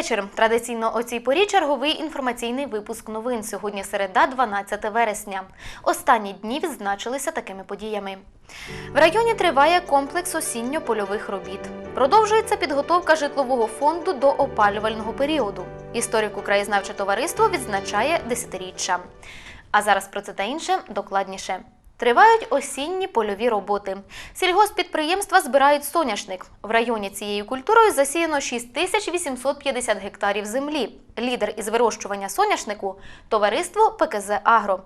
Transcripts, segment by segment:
вечір. Традиційно о цій порі черговий інформаційний випуск новин. Сьогодні середа, 12 вересня. Останні дні відзначилися такими подіями. В районі триває комплекс осінньо-польових робіт. Продовжується підготовка житлового фонду до опалювального періоду. Історико-краєзнавче товариство відзначає десятиріччя. А зараз про це та інше докладніше. Тривають осінні польові роботи. Сільгоспідприємства збирають соняшник. В районі цією культурою засіяно 6850 гектарів землі. Лідер із вирощування соняшнику товариство ПКЗ Агро.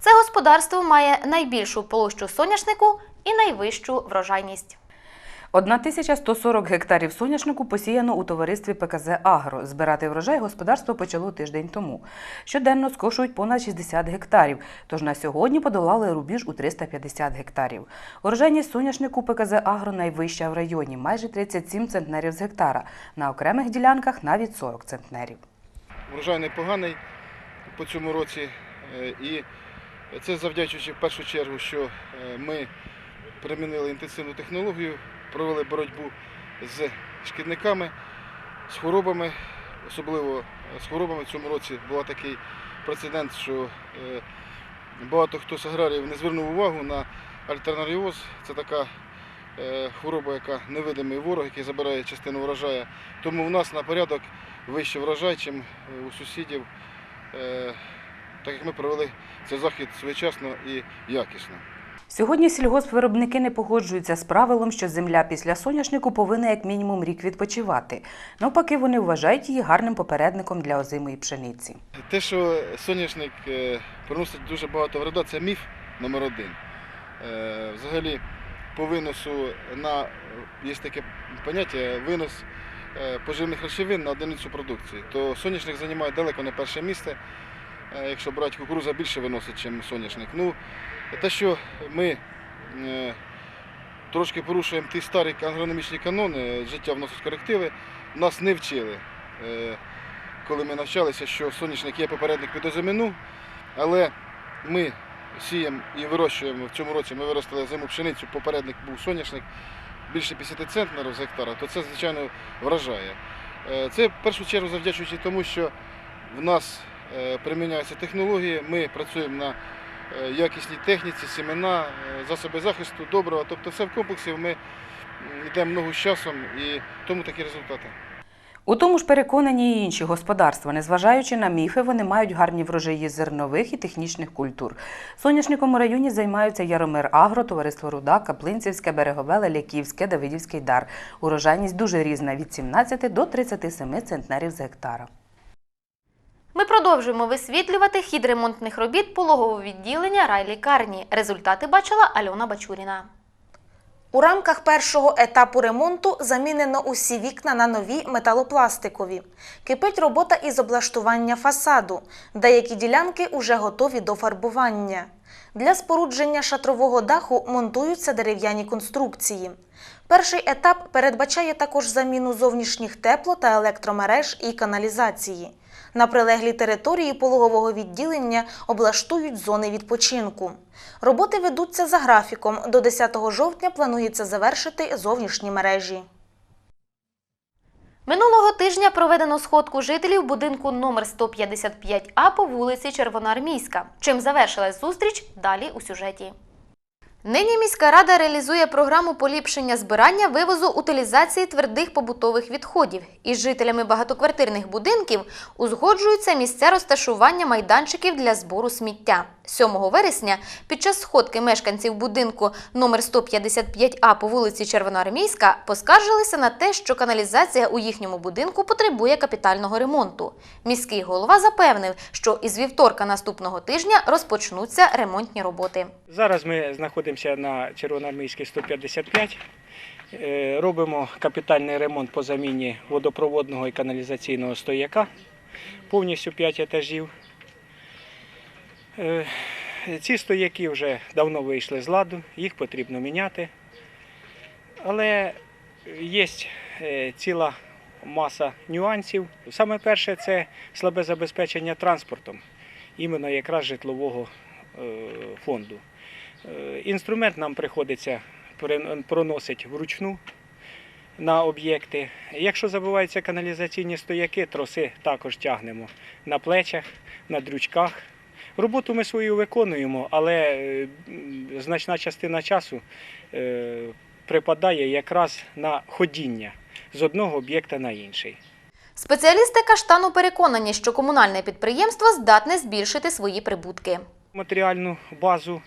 Це господарство має найбільшу площу соняшнику і найвищу врожайність. 1140 гектарів соняшнику посіяно у товаристві ПКЗ Агро. Збирати врожай господарство почало тиждень тому. Щоденно скошують понад 60 гектарів, тож на сьогодні подолали рубіж у 350 гектарів. Урожайність соняшнику ПКЗ Агро найвища в районі – майже 37 центнерів з гектара. На окремих ділянках навіть 40 центнерів. Врожай непоганий по цьому році. е, І це завдячуючи в першу чергу, що е, ми примінили інтенсивну технологію, провели боротьбу з шкідниками, з хворобами. Особливо з хворобами в цьому році був такий прецедент, що е, багато хто з аграріїв не звернув увагу на альтернаріоз. Це така е, хвороба, яка невидимий ворог, який забирає частину врожаю. Тому у нас на порядок вищий врожай, ніж у сусідів, е, так як ми провели цей захід своєчасно і якісно. Сьогодні сільгоспвиробники не погоджуються з правилом, що земля після соняшнику повинна як мінімум рік відпочивати. Навпаки, вони вважають її гарним попередником для озимої пшениці. Те, що соняшник е, приносить дуже багато вреда, це міф номер один. Е, Взагалі, по виносу на є таке поняття винос е, поживних речовин на одиницю продукції. То соняшник займає далеко не перше місце. Якщо брати кукуруза більше виносить, ніж соняшник. Ну, те, що ми е, трошки порушуємо ті старі агрономічні канони, життя вносить корективи, нас не вчили. Е, коли ми навчалися, що соняшник є попередник озимину, але ми сіємо і вирощуємо в цьому році. Ми виростили зиму пшеницю, попередник був соняшник більше 50 центнерів з гектара, то це, звичайно, вражає. Е, Це в першу чергу завдячуючи тому, що в нас приміняються технології, ми працюємо на якісній техніці, семена, е, засоби захисту, доброго. Тобто все в комплексі ми йдемо ногу з часом і тому такі результати. У тому ж переконані і інші господарства. Незважаючи на міфи, вони мають гарні врожаї зернових і технічних культур. Соняшником у районі займаються Яромир Агро, товариство Руда, Каплинцівське, Берегове, Леляківське, Давидівський дар. Урожайність дуже різна від 17 до 37 центнерів з гектара. Ми продовжуємо висвітлювати хід ремонтних робіт пологового відділення райлікарні. Результати бачила Альона Бачуріна. У рамках першого етапу ремонту замінено усі вікна на нові металопластикові. Кипить робота із облаштування фасаду. Деякі ділянки уже готові до фарбування. Для спорудження шатрового даху монтуються дерев'яні конструкції. Перший етап передбачає також заміну зовнішніх тепло та електромереж і каналізації. На прилеглій території пологового відділення облаштують зони відпочинку. Роботи ведуться за графіком. До 10 жовтня планується завершити зовнішні мережі. Минулого тижня проведено сходку жителів будинку номер 155А по вулиці Червоноармійська. Чим завершилась зустріч? Далі у сюжеті. Нині міська рада реалізує програму поліпшення збирання, вивозу, утилізації твердих побутових відходів. Із жителями багатоквартирних будинків узгоджуються місця розташування майданчиків для збору сміття. 7 вересня під час сходки мешканців будинку номер 155А по вулиці Червоноармійська поскаржилися на те, що каналізація у їхньому будинку потребує капітального ремонту. Міський голова запевнив, що із вівторка наступного тижня розпочнуться ремонтні роботи. Зараз ми знаходимося на Червоноармійській 155. Е, Робимо капітальний ремонт по заміні водопроводного і каналізаційного стояка. Повністю 5 етажів. Е, Ці стояки вже давно вийшли з ладу, їх потрібно міняти. Але є е, ціла маса нюансів. Саме перше це слабе забезпечення транспортом, іменно якраз житлового е, фонду. Інструмент нам приходиться проносити вручну. на об'єкти. Якщо забуваються каналізаційні стояки, троси також тягнемо на плечах, на дрючках. Роботу ми свою виконуємо, але е, значна частина часу е, припадає якраз на ходіння з одного об'єкта на інший. Спеціалісти каштану переконані, що комунальне підприємство здатне збільшити свої прибутки. Матеріальну базу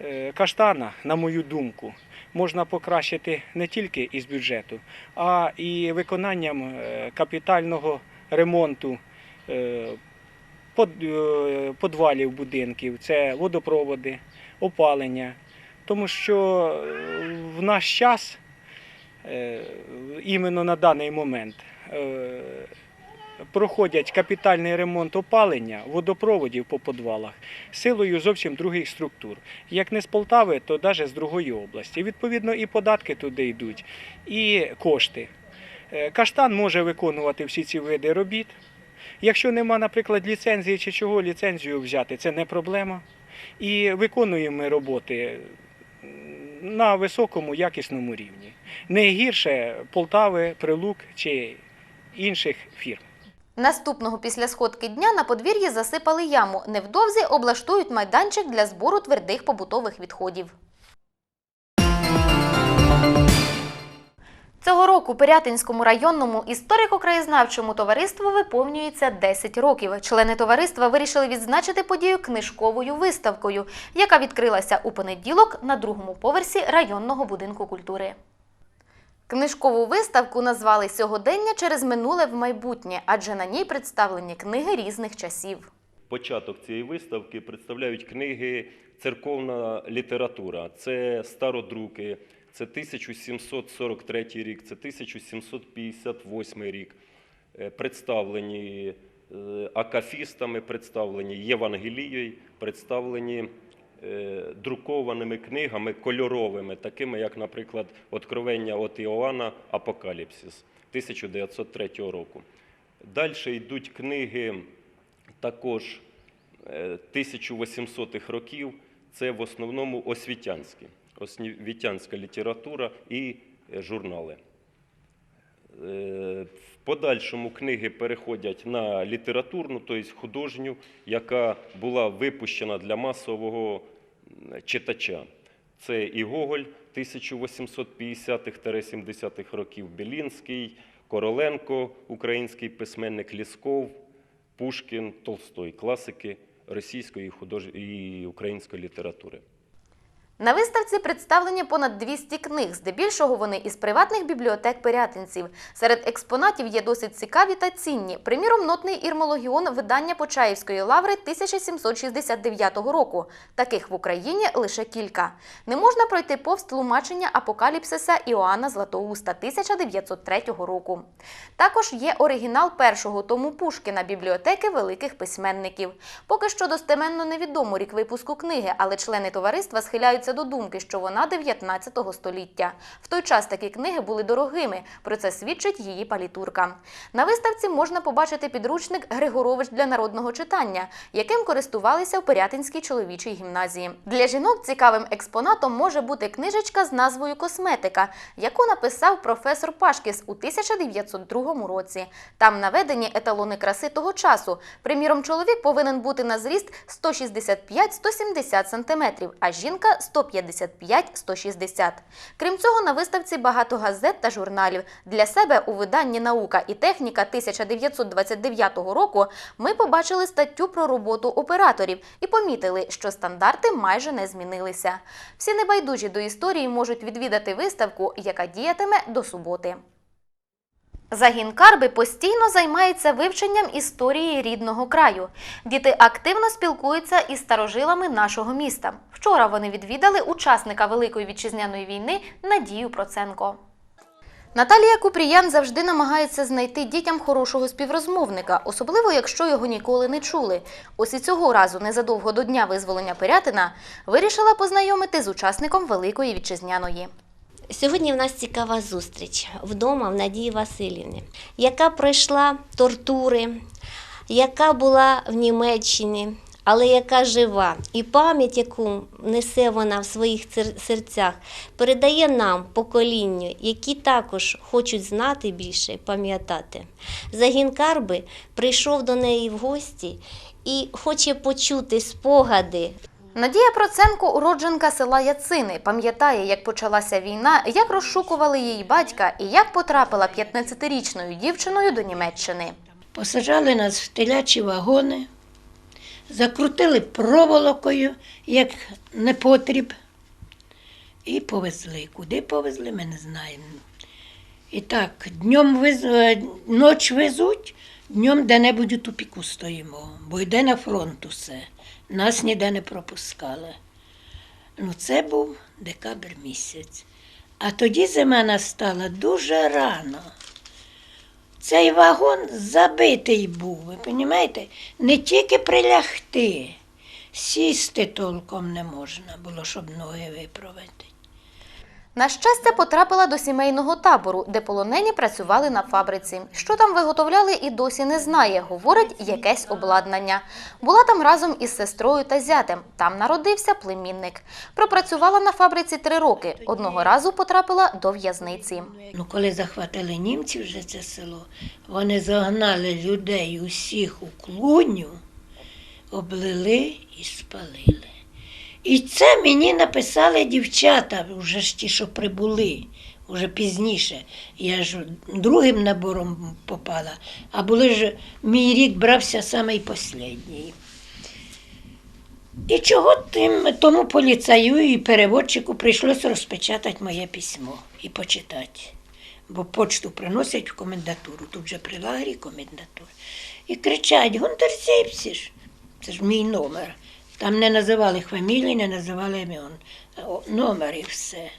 е, каштана, на мою думку, можна покращити не тільки із бюджету, а і виконанням капітального ремонту подвалів будинків, це водопроводи, опалення. Тому що е, в наш час, е, іменно на даний момент, е, проходять капітальний ремонт опалення водопроводів по подвалах силою зовсім других структур. Як не з Полтави, то навіть з другої області. Відповідно, і податки туди йдуть, і кошти. Е, Каштан може виконувати всі ці види робіт. Якщо нема, наприклад, ліцензії чи чого, ліцензію взяти, це не проблема. І виконуємо ми роботи на високому якісному рівні. Не гірше Полтави, Прилук чи інших фірм. Наступного після сходки дня на подвір'ї засипали яму. Невдовзі облаштують майданчик для збору твердих побутових відходів. Цього року Пирятинському районному історико-краєзнавчому товариству виповнюється 10 років. Члени товариства вирішили відзначити подію книжковою виставкою, яка відкрилася у понеділок на другому поверсі районного будинку культури. Книжкову виставку назвали Сьогодення через минуле в майбутнє, адже на ній представлені книги різних часів. Початок цієї виставки представляють книги церковна література. Це стародруки, це 1743 рік, це 1758 рік. Е, Представлені е, акафістами, представлені Євангелією, представлені е, друкованими книгами кольоровими, такими як, наприклад, Откровення от Іоанна Апокаліпсис 1903 року. Далі йдуть книги також е, 1800-х років. Це в основному освітянські, освітянська література і е, журнали. Е, В подальшому книги переходять на літературну, тобто художню, яка була випущена для масового читача. Це і Гоголь 1850-70-х років, Білінський, Короленко, український письменник Лісков, Пушкін, Толстой, класики російської і української літератури. На виставці представлені понад 200 книг, здебільшого вони із приватних бібліотек пирятинців. Серед експонатів є досить цікаві та цінні. Приміром, нотний ірмологіон видання Почаївської лаври 1769 року. Таких в Україні лише кілька. Не можна пройти повз тлумачення апокаліпсиса Іоанна Златоуста 1903 року. Також є оригінал першого тому Пушкіна бібліотеки великих письменників. Поки що достеменно невідомо рік випуску книги, але члени товариства схиляються до думки, що вона 19 століття. В той час такі книги були дорогими. Про це свідчить її палітурка. На виставці можна побачити підручник Григорович для народного читання, яким користувалися в Пирятинській чоловічій гімназії. Для жінок цікавим експонатом може бути книжечка з назвою Косметика, яку написав професор Пашкіс у 1902 році. Там наведені еталони краси того часу. Приміром, чоловік повинен бути на зріст 165-170 см, а жінка 155-160. Крім цього, на виставці багато газет та журналів. Для себе у виданні Наука і техніка 1929 року ми побачили статтю про роботу операторів і помітили, що стандарти майже не змінилися. Всі небайдужі до історії можуть відвідати виставку, яка діятиме до суботи. Загін Карби постійно займається вивченням історії рідного краю. Діти активно спілкуються із старожилами нашого міста. Вчора вони відвідали учасника Великої вітчизняної війни Надію Проценко. Наталія Купріян завжди намагається знайти дітям хорошого співрозмовника, особливо якщо його ніколи не чули. Ось і цього разу, незадовго до дня визволення Пирятина, вирішила познайомити з учасником Великої вітчизняної. Сьогодні в нас цікава зустріч вдома в Надії Васильівні, яка пройшла тортури, яка була в Німеччині, але яка жива, і пам'ять, яку несе вона в своїх серцях, передає нам, поколінню, які також хочуть знати більше, пам'ятати. Загін Карби прийшов до неї в гості і хоче почути спогади Надія Проценко, уродженка села Яцини, пам'ятає, як почалася війна, як розшукували її батька і як потрапила 15-річною дівчиною до Німеччини. Посаджали нас в телячі вагони, закрутили проволокою, як непотріб, і повезли. Куди повезли, ми не знаємо. І так, днем вез... е, ноч везуть, днем де-небудь у тупіку стоїмо, бо йде на фронт усе. Нас ніде не пропускали. Ну, це був декабрь місяць. А тоді зима настала дуже рано. Цей вагон забитий був, ви розумієте? Не тільки прилягти, сісти толком не можна було, щоб ноги виправити. На щастя, потрапила до сімейного табору, де полонені працювали на фабриці. Що там виготовляли, і досі не знає. Говорить, якесь обладнання. Була там разом із сестрою та зятем. Там народився племінник. Пропрацювала на фабриці три роки. Одного разу потрапила до в'язниці. Ну, коли захватили німці вже це село, вони загнали людей усіх у клуню, облили і спалили. І це мені написали дівчата, вже ж ті, що прибули, вже пізніше. Я ж другим набором попала, а були ж мій рік брався самий останній. І чого тим, тому поліцаю і переводчику прийшлося розпечатати моє письмо і почитати. Бо почту приносять в комендатуру, тут же при лагері комендатура. І кричать: Гунтер Сіпсіш, це ж мій номер. Там не називали фамілії, не називали імен. Номер і все.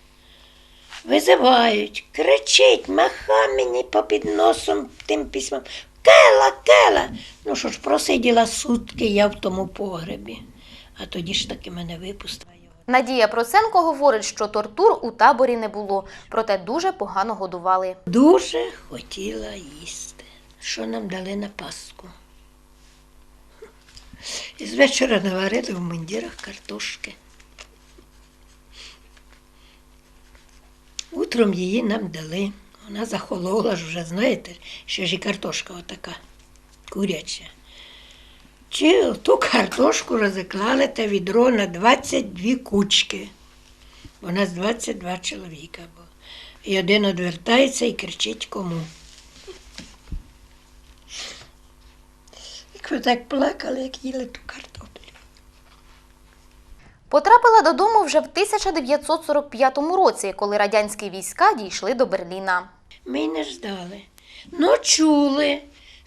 Визивають, кричить, маха мені попід носом тим письмом. Кела, кела. Ну що ж, просиділа сутки я в тому погребі. А тоді ж таки мене випустили. Надія Проценко говорить, що тортур у таборі не було, проте дуже погано годували. Дуже хотіла їсти. Що нам дали на Пасху? І з вечора наварили в мундірах картошки. Утром її нам дали. Вона захолола ж вже, знаєте, що ж і картошка отака куряча. Чи ту картошку розіклали те відро на 22 кучки. У нас 22 чоловіка було. І один одвертається і кричить кому. Так плакали, як їли ту картоплю. Потрапила додому вже в 1945 році, коли радянські війська дійшли до Берліна. Ми не ждали. Ну, чули.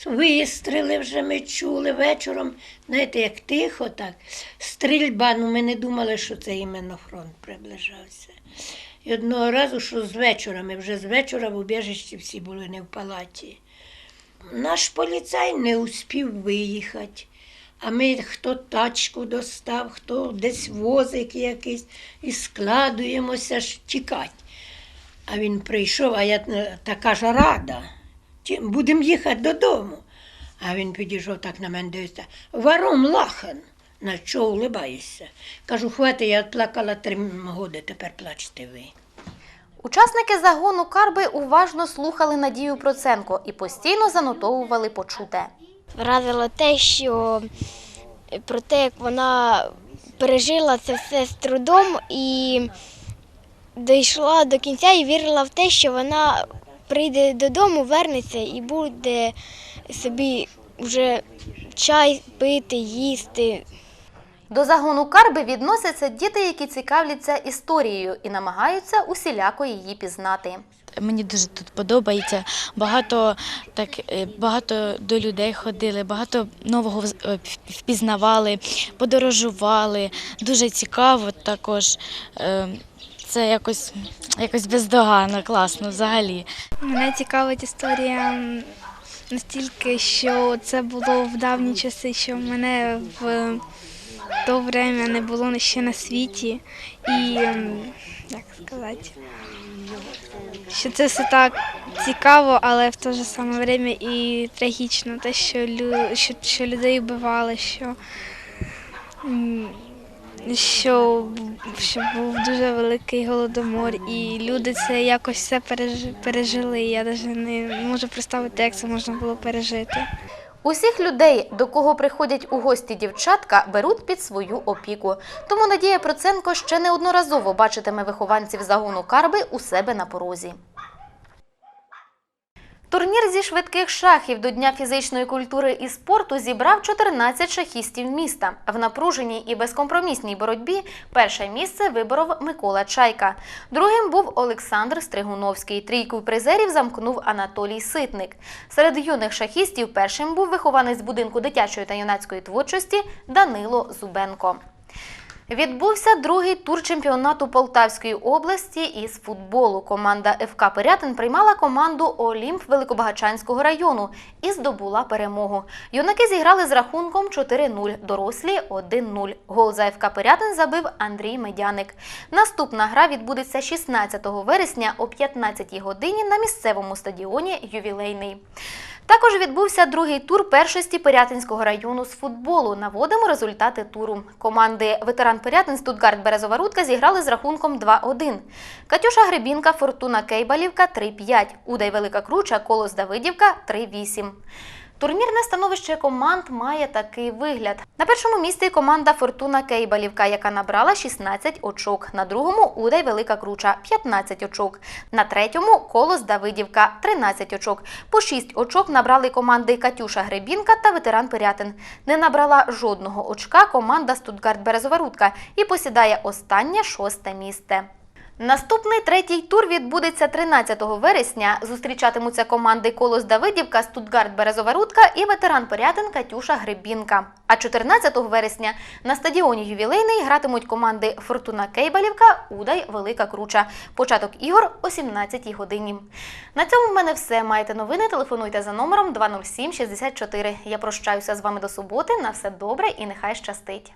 Вистріли вже ми чули вечором, знаєте, як тихо так. Стрільба, ну ми не думали, що це іменно фронт приближався. І одного разу, що з вечора, ми вже з вечора в убіжищі всі були не в палаті. Наш поліцай не успів виїхати. А ми хто тачку достав, хто десь возик якийсь, і складуємося ж тікати. А він прийшов, а я така ж рада. Будемо їхати додому. А він підійшов так на мене дивиться. Варом лахан. На що улибаєшся? Кажу, хвати, я плакала три роки, тепер плачте ви. Учасники загону Карби уважно слухали Надію Проценко і постійно занотовували почуте. вразило те, що про те, як вона пережила це все з трудом і дійшла до кінця і вірила в те, що вона прийде додому, вернеться і буде собі вже чай пити, їсти. До загону Карби відносяться діти, які цікавляться історією і намагаються усіляко її пізнати. Мені дуже тут подобається. Багато так е, багато до людей ходили, багато нового е, впізнавали, подорожували. Дуже цікаво також. Е, Це якось, якось бездоганно, класно взагалі. Мене цікавить історія настільки, що це було в давні часи, що мене в то время не було ще на світі. І м, як сказати, що це все так цікаво, але в те ж саме время і трагічно, те, що, що, що людей вбивали, що Що, що був дуже великий голодомор, і люди це якось все пережили. Я навіть не можу представити, як це можна було пережити. Усіх людей, до кого приходять у гості дівчатка, беруть під свою опіку. Тому Надія Проценко ще неодноразово бачитиме вихованців загону Карби у себе на порозі. Турнір зі швидких шахів до Дня фізичної культури і спорту зібрав 14 шахістів міста. В напруженій і безкомпромісній боротьбі перше місце виборов Микола Чайка. Другим був Олександр Стригуновський. Трійку призерів замкнув Анатолій Ситник. Серед юних шахістів першим був вихованець будинку дитячої та юнацької творчості Данило Зубенко. Відбувся другий тур чемпіонату Полтавської області із футболу. Команда ФК Пирятин приймала команду Олімп Великобагачанського району і здобула перемогу. Юнаки зіграли з рахунком 4-0, дорослі 1-0. Гол за ФК Пирятин забив Андрій Медяник. Наступна гра відбудеться 16 вересня о 15 годині на місцевому стадіоні Ювілейний. Також відбувся другий тур першості Пирятинського району з футболу. Наводимо результати туру. Команди ветеран Пирятин Стутгарт Березова Рудка зіграли з рахунком 2-1. Катюша Гребінка, Фортуна Кейбалівка 3-5. Удай Велика Круча, Колос Давидівка 3-8. Турнірне становище команд має такий вигляд. На першому місці команда Фортуна Кейбалівка, яка набрала 16 очок. На другому Удай Велика Круча 15 очок. На третьому Колос Давидівка 13 очок. По 6 очок набрали команди Катюша Гребінка та ветеран Пирятин. Не набрала жодного очка команда Стутгарт Березова Рудка і посідає останнє шосте місце. Наступний третій тур відбудеться 13 вересня. Зустрічатимуться команди Колос Давидівка, Стутгарт Березова Рудка і ветеран Порятин Катюша Гребінка. А 14 вересня на стадіоні ювілейний гратимуть команди Фортуна Кейбалівка, Удай Велика Круча. Початок ігор о 17 годині. На цьому в мене все. Маєте новини? Телефонуйте за номером 207 64. Я прощаюся з вами до суботи. На все добре і нехай щастить.